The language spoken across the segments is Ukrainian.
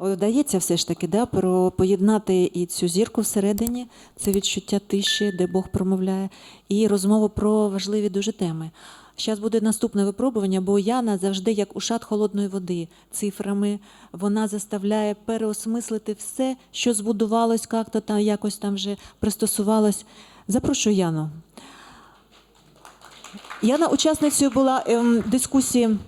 Вдається все ж таки да, про поєднати і цю зірку всередині, це відчуття тиші, де Бог промовляє, і розмову про важливі дуже теми. Зараз буде наступне випробування, бо Яна завжди як ушат холодної води цифрами. Вона заставляє переосмислити все, що збудувалось, як-то там якось там вже пристосувалось. Запрошую Яну. Яна учасницею була ем, дискусії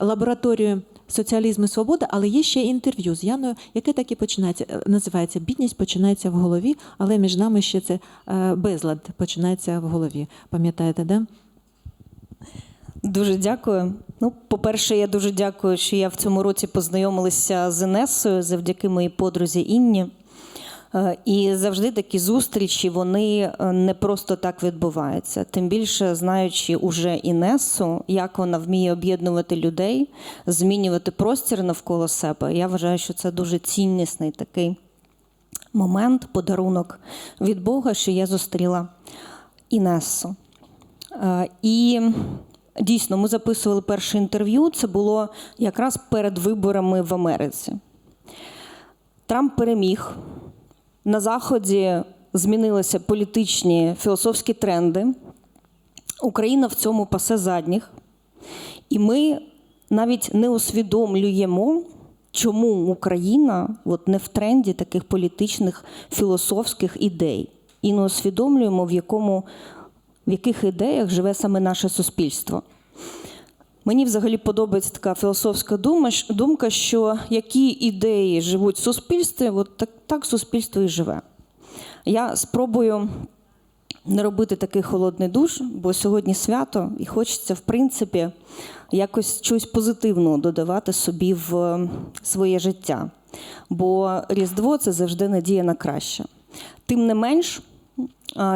лабораторії соціалізм і свобода, але є ще інтерв'ю з Яною, яке так і починається. е, Називається Бідність починається в голові, але між нами ще це е, безлад починається в голові. Пам'ятаєте, да? Дуже дякую. Ну, по-перше, я дуже дякую, що я в цьому році познайомилася з Інесою завдяки моїй подрузі Інні. Е, І завжди такі зустрічі вони е, не просто так відбуваються. Тим більше знаючи уже Інесу, як вона вміє об'єднувати людей, змінювати простір навколо себе. Я вважаю, що це дуже ціннісний такий момент, подарунок від Бога, що я зустріла Інесу. Е, І дійсно, ми записували перше інтерв'ю. Це було якраз перед виборами в Америці. Трамп переміг. На Заході змінилися політичні філософські тренди. Україна в цьому пасе задніх. І ми навіть не усвідомлюємо, чому Україна от не в тренді таких політичних філософських ідей. І не усвідомлюємо, в, якому, в яких ідеях живе саме наше суспільство. Мені взагалі подобається така філософська думка, що які ідеї живуть в суспільстві, от так, так суспільство і живе. Я спробую не робити такий холодний душ, бо сьогодні свято, і хочеться, в принципі, якось щось позитивного додавати собі в своє життя. Бо Різдво це завжди надія на краще. Тим не менш,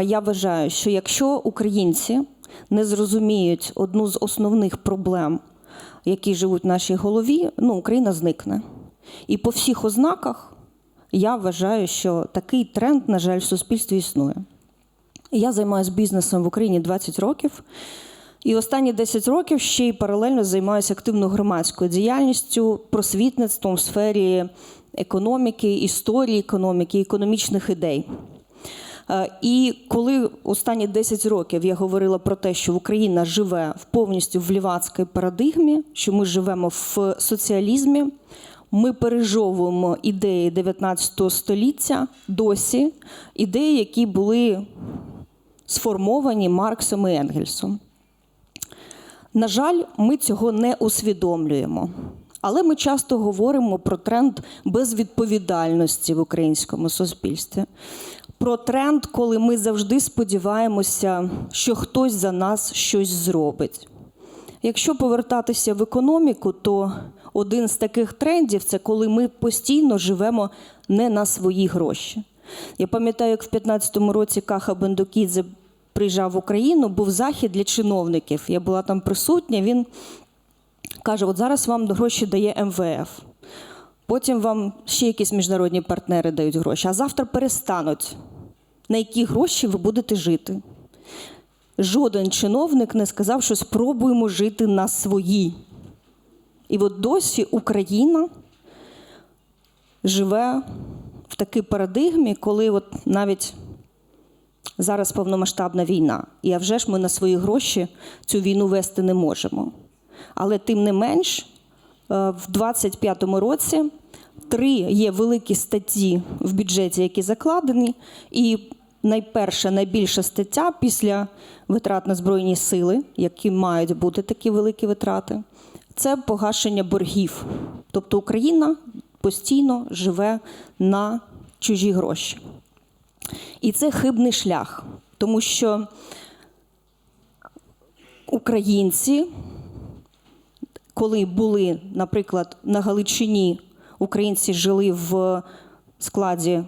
я вважаю, що якщо українці не зрозуміють одну з основних проблем, які живуть в нашій голові, ну, Україна зникне. І по всіх ознаках я вважаю, що такий тренд, на жаль, в суспільстві існує. Я займаюся бізнесом в Україні 20 років. І останні 10 років ще й паралельно займаюся активною громадською діяльністю, просвітництвом в сфері економіки, історії економіки, економічних ідей. Е, І коли останні 10 років я говорила про те, що Україна живе повністю в лівацькій парадигмі, що ми живемо в соціалізмі, ми пережовуємо ідеї 19 століття досі, ідеї, які були сформовані Марксом і Енгельсом. На жаль, ми цього не усвідомлюємо. Але ми часто говоримо про тренд безвідповідальності в українському суспільстві. Про тренд, коли ми завжди сподіваємося, що хтось за нас щось зробить. Якщо повертатися в економіку, то один з таких трендів це коли ми постійно живемо не на свої гроші. Я пам'ятаю, як в 2015 році Каха Бендукідзе приїжджав в Україну, був захід для чиновників. Я була там присутня. Він каже: от зараз вам гроші дає МВФ. Потім вам ще якісь міжнародні партнери дають гроші, а завтра перестануть. На які гроші ви будете жити? Жоден чиновник не сказав, що спробуємо жити на свої. І от досі Україна живе в такій парадигмі, коли от навіть зараз повномасштабна війна. І а вже ж ми на свої гроші цю війну вести не можемо. Але тим не менш, е, в 25-му році три є великі статті в бюджеті, які закладені, і найперша, найбільша стаття після витрат на збройні сили, які мають бути такі великі витрати, це погашення боргів. Тобто Україна постійно живе на чужі гроші. І це хибний шлях, тому що українці, коли були, наприклад, на Галичині, українці жили в складі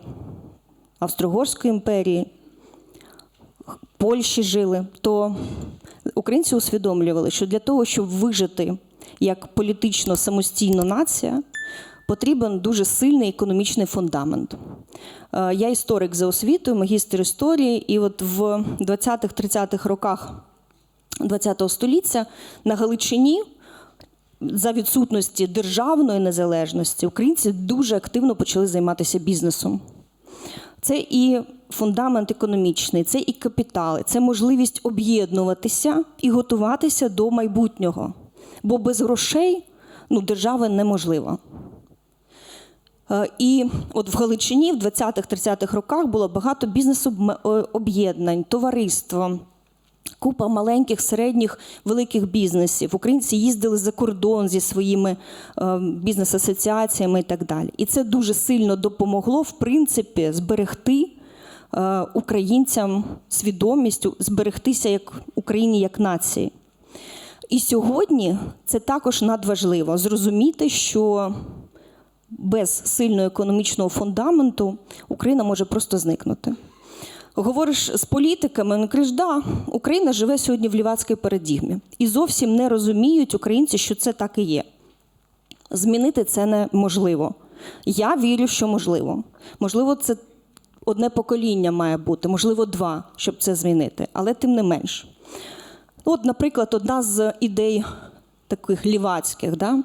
Австро-Угорської імперії, Польщі жили, то українці усвідомлювали, що для того, щоб вижити як політично самостійна нація, потрібен дуже сильний економічний фундамент. Е, Я історик за освітою, магістр історії, і от в 20-30-х роках ХХ століття на Галичині за відсутності державної незалежності українці дуже активно почали займатися бізнесом. Це і фундамент економічний, це і капітали, це можливість об'єднуватися і готуватися до майбутнього. Бо без грошей ну, держави неможлива. Е, І от в Галичині в 20-30-х роках було багато бізнес-об'єднань, товариство, купа маленьких, середніх, великих бізнесів. Українці їздили за кордон зі своїми е, бізнес-асоціаціями і так далі. І це дуже сильно допомогло, в принципі, зберегти е, українцям свідомість, зберегтися як Україні як нації. І сьогодні це також надважливо зрозуміти, що без сильного економічного фундаменту Україна може просто зникнути. Говориш з політиками, вони кажуть, да, Україна живе сьогодні в лівацькій парадігмі. І зовсім не розуміють українці, що це так і є. Змінити це неможливо. Я вірю, що можливо. Можливо, це одне покоління має бути, можливо, два, щоб це змінити, але тим не менш. Ну, От, наприклад, одна з ідей таких лівацьких, да?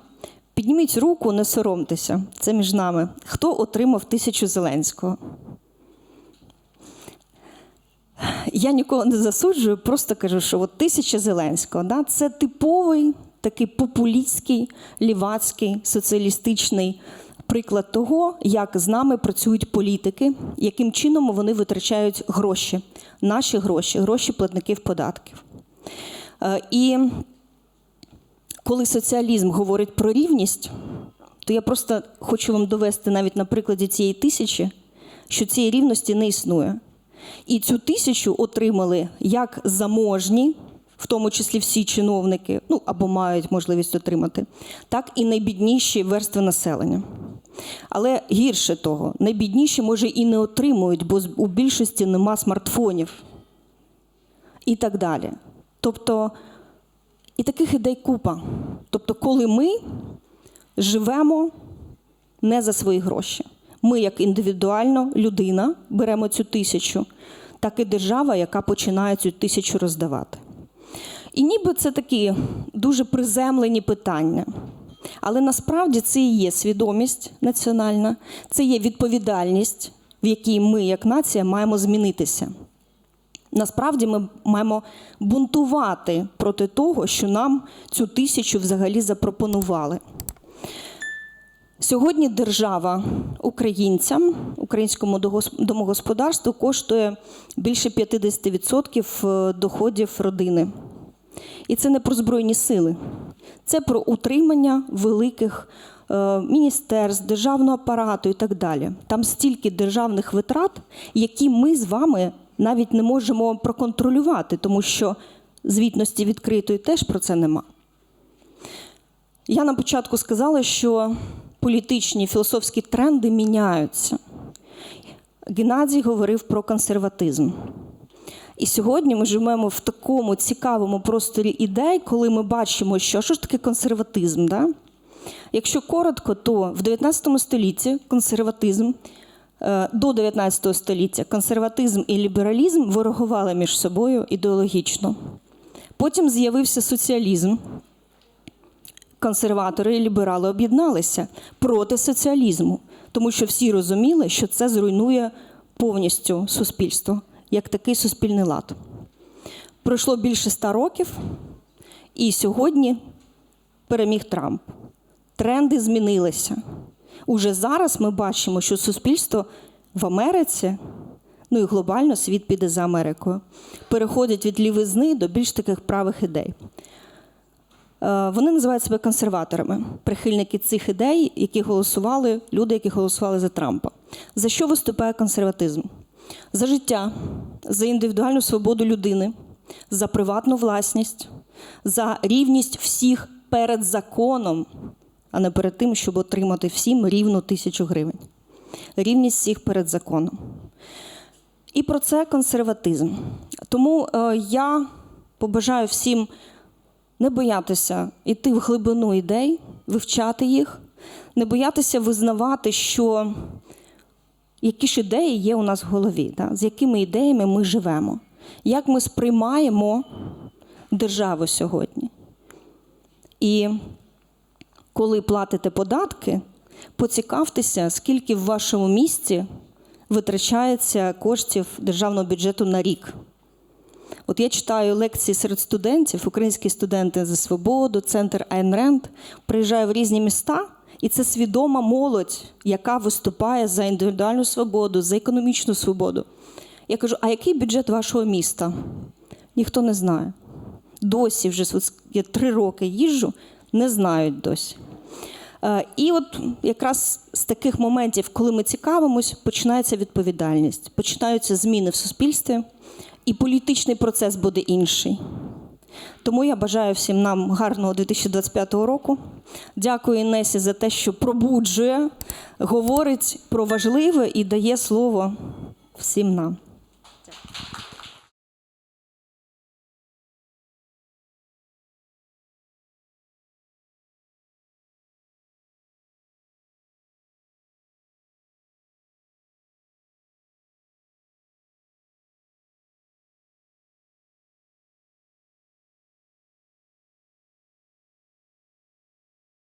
підніміть руку, не соромтеся, це між нами. Хто отримав тисячу Зеленського? Я нікого не засуджую, просто кажу, що от тисяча Зеленського да, це типовий такий популістський, лівацький, соціалістичний приклад того, як з нами працюють політики, яким чином вони витрачають гроші, наші гроші, гроші платників податків. Е, І коли соціалізм говорить про рівність, то я просто хочу вам довести навіть на прикладі цієї тисячі, що цієї рівності не існує. І цю тисячу отримали як заможні, в тому числі всі чиновники, ну або мають можливість отримати, так і найбідніші верстви населення. Але гірше того, найбідніші, може, і не отримують, бо у більшості нема смартфонів і так далі. Тобто, і таких ідей купа. Тобто, коли ми живемо не за свої гроші. Ми, як індивідуально людина, беремо цю тисячу, так і держава, яка починає цю тисячу роздавати. І ніби це такі дуже приземлені питання. Але насправді це і є свідомість національна, це є відповідальність, в якій ми, як нація, маємо змінитися. Насправді ми маємо бунтувати проти того, що нам цю тисячу взагалі запропонували. Сьогодні держава українцям, українському домогосподарству коштує більше 50% доходів родини. І це не про збройні сили, це про утримання великих е, міністерств, державного апарату і так далі. Там стільки державних витрат, які ми з вами навіть не можемо проконтролювати, тому що звітності відкритої теж про це нема. Я на початку сказала, що політичні філософські тренди міняються. Геннадій говорив про консерватизм. І сьогодні ми живемо в такому цікавому просторі ідей, коли ми бачимо, що, що ж таке консерватизм. Да? Якщо коротко, то в 19 столітті консерватизм е, до 19 століття консерватизм і лібералізм ворогували між собою ідеологічно. Потім з'явився соціалізм. Консерватори і ліберали об'єдналися проти соціалізму, тому що всі розуміли, що це зруйнує повністю суспільство, як такий суспільний лад. Пройшло більше ста років, і сьогодні переміг Трамп. Тренди змінилися. Уже зараз ми бачимо, що суспільство в Америці, ну і глобально світ піде за Америкою, переходить від лівизни до більш таких правих ідей. Е, Вони називають себе консерваторами, прихильники цих ідей, які голосували, люди, які голосували за Трампа. За що виступає консерватизм? За життя, за індивідуальну свободу людини, за приватну власність, за рівність всіх перед законом, а не перед тим, щоб отримати всім рівну тисячу гривень. Рівність всіх перед законом. І про це консерватизм. Тому е, я побажаю всім не боятися йти в глибину ідей, вивчати їх, не боятися визнавати, що які ж ідеї є у нас в голові, да? з якими ідеями ми живемо, як ми сприймаємо державу сьогодні. І коли платите податки, поцікавтеся, скільки в вашому місті витрачається коштів державного бюджету на рік. От я читаю лекції серед студентів, українські студенти за свободу, центр Айн Ренд, приїжджаю в різні міста, і це свідома молодь, яка виступає за індивідуальну свободу, за економічну свободу. Я кажу: а який бюджет вашого міста? Ніхто не знає. Досі вже я три роки їжджу, не знають досі. Е, І от якраз з таких моментів, коли ми цікавимось, починається відповідальність, починаються зміни в суспільстві, і політичний процес буде інший. Тому я бажаю всім нам гарного 2025 року. Дякую Інесі за те, що пробуджує, говорить про важливе і дає слово всім нам.